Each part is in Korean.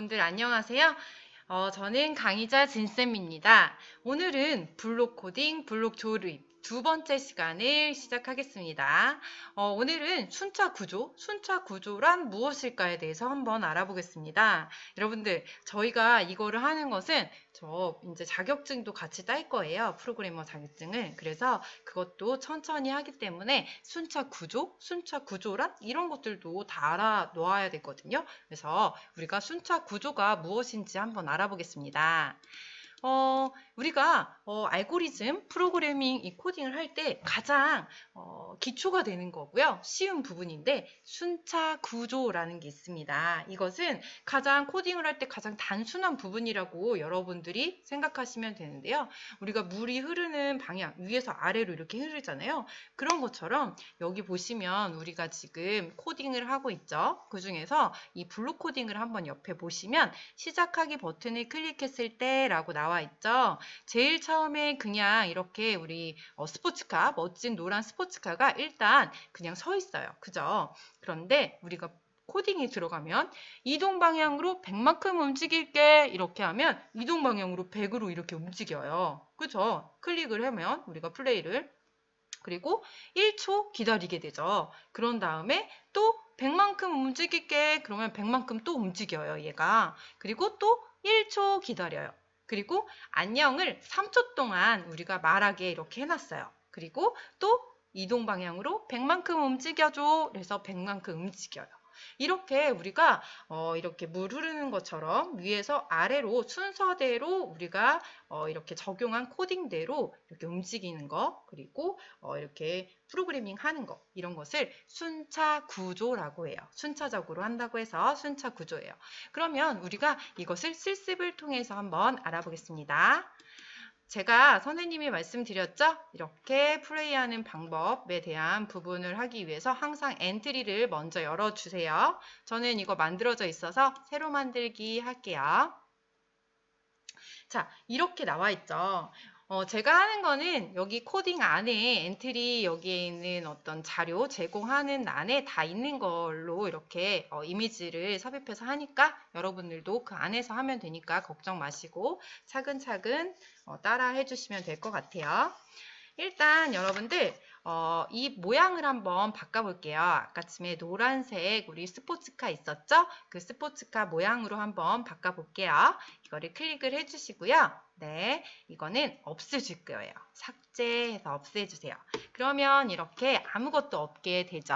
여러분들 안녕하세요. 어, 저는 강의자 진쌤입니다. 오늘은 블록 코딩, 블록 조립 두 번째 시간을 시작하겠습니다. 어, 오늘은 순차 구조, 순차 구조란 무엇일까에 대해서 한번 알아보겠습니다. 여러분들, 저희가 이거를 하는 것은 저 이제 자격증도 같이 딸 거예요. 프로그래머 자격증을. 그래서 그것도 천천히 하기 때문에 순차 구조, 순차 구조란 이런 것들도 다 알아 놓아야 되거든요. 그래서 우리가 순차 구조가 무엇인지 한번 알아보겠습니다. 어, 우리가 어, 알고리즘, 프로그래밍 이 코딩을 할 때 가장 어, 기초가 되는 거고요. 쉬운 부분인데 순차 구조라는 게 있습니다. 이것은 가장 코딩을 할 때 가장 단순한 부분이라고 여러분들이 생각하시면 되는데요. 우리가 물이 흐르는 방향 위에서 아래로 이렇게 흐르잖아요. 그런 것처럼 여기 보시면 우리가 지금 코딩을 하고 있죠. 그 중에서 이 블록 코딩을 한번 옆에 보시면 시작하기 버튼을 클릭했을 때라고 나와 있죠. 제일 처음에 그냥 이렇게 우리 어, 스포츠카, 멋진 노란 스포츠카가 일단 그냥 서 있어요. 그죠? 그런데 우리가 코딩이 들어가면 이동 방향으로 100만큼 움직일게 이렇게 하면 이동 방향으로 100으로 이렇게 움직여요. 그죠? 클릭을 하면 우리가 플레이를 그리고 1초 기다리게 되죠. 그런 다음에 또 100만큼 움직일게 그러면 100만큼 또 움직여요. 얘가. 그리고 또 1초 기다려요. 그리고 안녕을 3초 동안 우리가 말하게 이렇게 해놨어요. 그리고 또 이동 방향으로 100만큼 움직여줘. 그래서 100만큼 움직여요. 이렇게 우리가 어, 이렇게 물 흐르는 것처럼 위에서 아래로 순서대로 우리가 어, 이렇게 적용한 코딩대로 이렇게 움직이는 거 그리고 어, 이렇게 프로그래밍 하는 거 이런 것을 순차 구조라고 해요. 순차적으로 한다고 해서 순차 구조예요. 그러면 우리가 이것을 실습을 통해서 한번 알아보겠습니다. 제가 선생님이 말씀드렸죠? 이렇게 플레이하는 방법에 대한 부분을 하기 위해서 항상 엔트리를 먼저 열어주세요. 저는 이거 만들어져 있어서 새로 만들기 할게요. 자, 이렇게 나와 있죠. 어, 제가 하는 거는 여기 코딩 안에 엔트리 여기에 있는 어떤 자료 제공하는 안에 다 있는 걸로 이렇게 어, 이미지를 삽입해서 하니까 여러분들도 그 안에서 하면 되니까 걱정 마시고 차근차근 어, 따라 해주시면 될 것 같아요. 일단 여러분들 어, 이 모양을 한번 바꿔볼게요. 아까쯤에 노란색 우리 스포츠카 있었죠? 그 스포츠카 모양으로 한번 바꿔볼게요. 이거를 클릭을 해주시고요. 네, 이거는 없애줄 거예요. 삭제해서 없애주세요. 그러면 이렇게 아무것도 없게 되죠.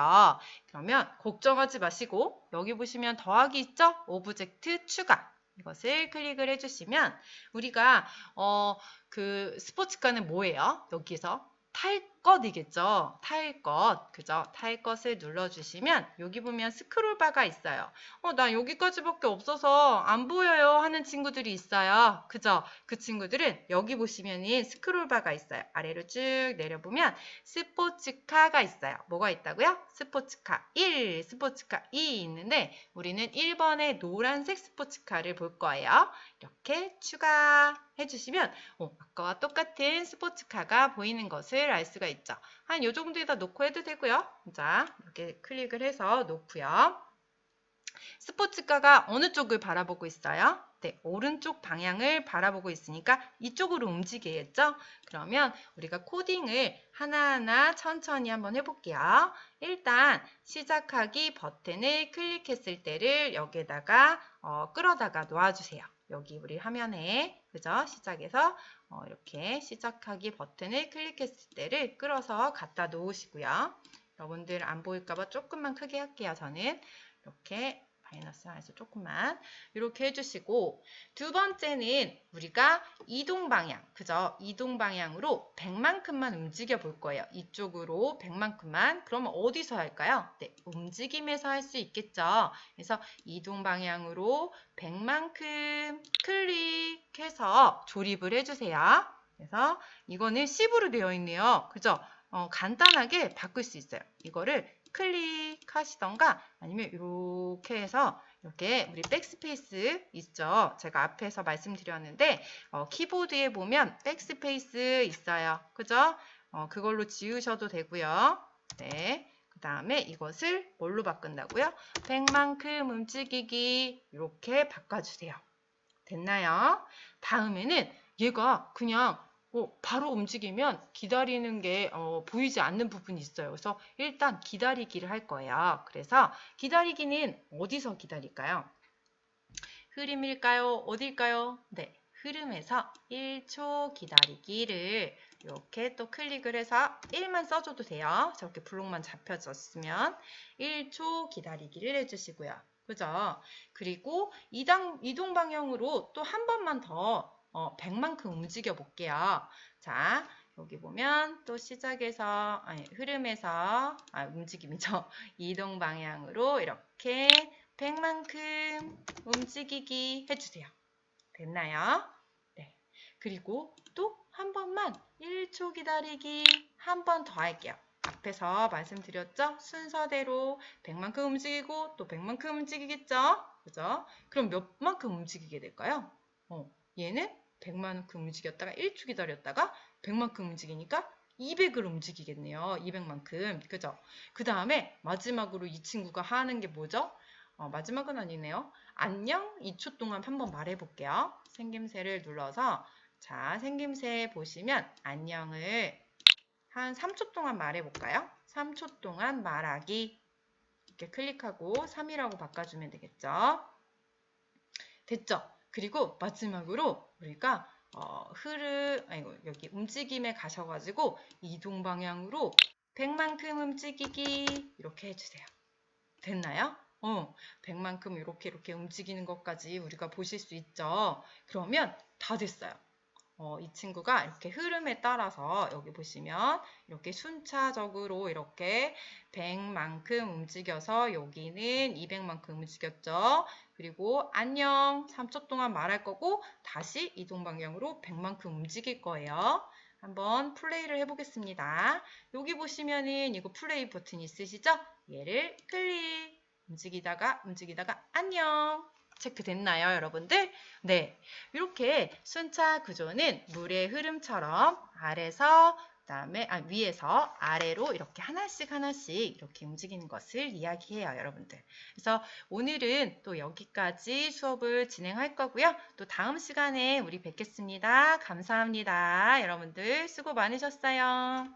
그러면 걱정하지 마시고 여기 보시면 더하기 있죠? 오브젝트 추가. 이것을 클릭을 해주시면 우리가 어, 그 스포츠카는 뭐예요? 여기서 탈 것이겠죠. 탈 것. 그죠? 탈 것을 눌러주시면 여기 보면 스크롤 바가 있어요. 어, 나 여기까지밖에 없어서 안 보여요 하는 친구들이 있어요. 그죠? 그 친구들은 여기 보시면은 스크롤 바가 있어요. 아래로 쭉 내려보면 스포츠카가 있어요. 뭐가 있다고요? 스포츠카 1, 스포츠카 2 있는데 우리는 1번의 노란색 스포츠카를 볼 거예요. 이렇게 추가 해 주시면 어, 아까와 똑같은 스포츠카가 보이는 것을 알 수가 있죠. 한요 정도에다 놓고 해도 되고요. 자, 이렇게 클릭을 해서 놓고요. 스포츠카가 어느 쪽을 바라보고 있어요? 네, 오른쪽 방향을 바라보고 있으니까 이쪽으로 움직이겠죠? 그러면 우리가 코딩을 하나하나 천천히 한번 해볼게요. 일단 시작하기 버튼을 클릭했을 때를 여기에다가 어, 끌어다가 놓아주세요. 여기 우리 화면에 그죠? 시작해서 어, 이렇게 시작하기 버튼을 클릭했을 때를 끌어서 갖다 놓으시고요. 여러분들 안 보일까봐 조금만 크게 할게요. 저는 이렇게 마이너스 해서 조금만 이렇게 해주시고 두 번째는 우리가 이동 방향 그죠? 이동 방향으로 100만큼만 움직여 볼 거예요. 이쪽으로 100만큼만 그러면 어디서 할까요? 네, 움직임에서 할 수 있겠죠. 그래서 이동 방향으로 100만큼 클릭해서 조립을 해주세요. 그래서 이거는 10으로 되어 있네요. 그죠? 어, 간단하게 바꿀 수 있어요. 이거를 클릭하시던가 아니면 이렇게 해서 이렇게 우리 백스페이스 있죠. 제가 앞에서 말씀드렸는데 어, 키보드에 보면 백스페이스 있어요. 그죠? 어, 그걸로 지우셔도 되고요. 네. 그 다음에 이것을 뭘로 바꾼다고요? 100만큼 움직이기 이렇게 바꿔주세요. 됐나요? 다음에는 얘가 그냥 어, 바로 움직이면 기다리는 게 어, 보이지 않는 부분이 있어요. 그래서 일단 기다리기를 할 거예요. 그래서 기다리기는 어디서 기다릴까요? 흐름일까요? 어딜까요? 네, 흐름에서 1초 기다리기를 이렇게 또 클릭을 해서 1만 써줘도 돼요. 저렇게 블록만 잡혀졌으면 1초 기다리기를 해주시고요. 그죠? 그리고 이동 방향으로 또 한 번만 더 어, 100만큼 움직여 볼게요. 자, 여기 보면 또 시작해서, 아니, 흐름에서, 아, 움직임이죠. 이동 방향으로 이렇게 100만큼 움직이기 해주세요. 됐나요? 네. 그리고 또 한 번만 1초 기다리기 한 번 더 할게요. 앞에서 말씀드렸죠? 순서대로 100만큼 움직이고 또 100만큼 움직이겠죠? 그죠? 그럼 몇 만큼 움직이게 될까요? 어, 얘는 100만큼 움직였다가 1초 기다렸다가 100만큼 움직이니까 200을 움직이겠네요. 200만큼. 그죠? 그 다음에 마지막으로 이 친구가 하는 게 뭐죠? 어, 마지막은 아니네요. 안녕 2초 동안 한번 말해볼게요. 생김새를 눌러서 자 생김새 보시면 안녕을 한 3초 동안 말해볼까요? 3초 동안 말하기 이렇게 클릭하고 3이라고 바꿔주면 되겠죠. 됐죠? 그리고 마지막으로 우리가 어, 흐르 아이고 여기 움직임에 가셔가지고 이동 방향으로 100만큼 움직이기 이렇게 해주세요. 됐나요? 어, 100만큼 이렇게 이렇게 움직이는 것까지 우리가 보실 수 있죠. 그러면 다 됐어요. 어, 이 친구가 이렇게 흐름에 따라서 여기 보시면 이렇게 순차적으로 이렇게 100만큼 움직여서 여기는 200만큼 움직였죠. 그리고 안녕 3초 동안 말할 거고 다시 이동 방향으로 100만큼 움직일 거예요. 한번 플레이를 해보겠습니다. 여기 보시면은 이거 플레이 버튼 있으시죠? 얘를 클릭 움직이다가 움직이다가 안녕 체크됐나요, 여러분들? 네, 이렇게 순차 구조는 물의 흐름처럼 아래서 그다음에 아, 위에서 아래로 이렇게 하나씩 하나씩 이렇게 움직이는 것을 이야기해요, 여러분들. 그래서 오늘은 또 여기까지 수업을 진행할 거고요. 또 다음 시간에 우리 뵙겠습니다. 감사합니다. 여러분들 수고 많으셨어요.